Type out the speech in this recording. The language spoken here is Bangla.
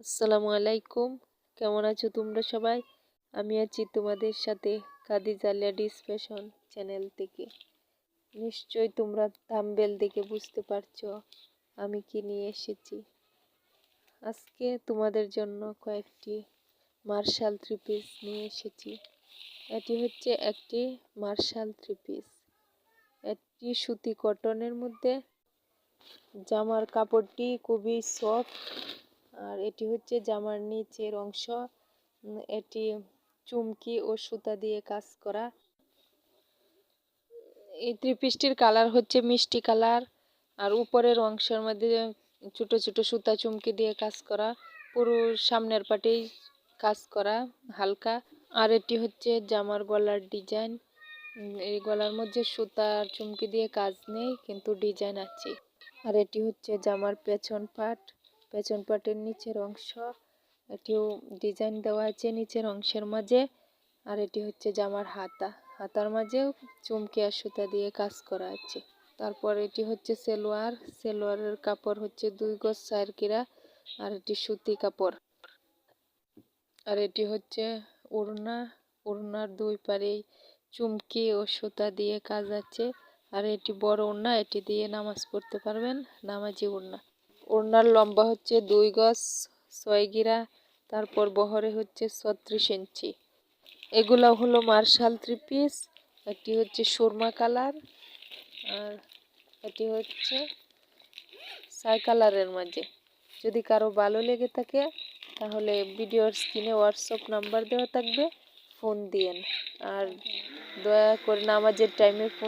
আসসালামু আলাইকুম। কেমন আছো তোমরা সবাই? আমি আছি তোমাদের সাথে কাদিজা লেডিস ফ্যাশন চ্যানেল থেকে। নিশ্চয়ই তোমরা থাম্বেল দেখে বুঝতে পারছ আমি কি নিয়ে এসেছি। আজকে তোমাদের জন্য কয়েকটি মার্শাল থ্রি পিস নিয়ে এসেছি। এটি হচ্ছে একটি মার্শাল থ্রি পিস। একটি সুতি কটনের মধ্যে জামার কাপড়টি খুবই সফট আর এটি হচ্ছে জামার নিচের অংশ। এটি চুমকি ও সুতা দিয়ে কাজ করা। এই ত্রিপিসটির কালার হচ্ছে মিষ্টি কালার। আর উপরের অংশের মধ্যে ছোট ছোট সুতা চুমকি দিয়ে কাজ করা। পুরো সামনের পাটেই কাজ করা, হালকা। আর এটি হচ্ছে জামার গলার ডিজাইন। এই গলার মধ্যে সুতা চুমকি দিয়ে কাজ নেই, কিন্তু ডিজাইন আছে। আর এটি হচ্ছে জামার পেছন পাট। পেছন পাটের নিচের অংশ, এটিও ডিজাইন দেওয়া আছে নিচের অংশের মাঝে, আর এটি হচ্ছে জামার হাতা। হাতার মাঝেও চুমকি আর সুতা দিয়ে কাজ করা আছে। তারপর এটি হচ্ছে সেলোয়ার। সেলোয়ারের কাপড় হচ্ছে দুই গজ চার কিরা, আর এটি সুতি কাপড়। আর এটি হচ্ছে ওড়না। ওড়নার দুই পারেই চুমকি ও সুতা দিয়ে কাজ আছে। আর এটি বড় ওড়না, এটি দিয়ে নামাজ পড়তে পারবেন, নামাজি ওড়না। ওড়নার লম্বা হচ্ছে দুই গজ, ছয় গিরা, তারপর বহরে হচ্ছে ছত্রিশ ইঞ্চি। এগুলো হলো মার্শাল থ্রি পিস একটি হচ্ছে সুরমা কালার, আর এটি হচ্ছে সাই কালারের মাঝে। যদি কারও ভালো লেগে থাকে, তাহলে ভিডিওর স্ক্রিনে হোয়াটসঅ্যাপ নাম্বার দেওয়া থাকবে, ফোন দিয়েন। আর দয়া করে নামাজের টাইমে ফোন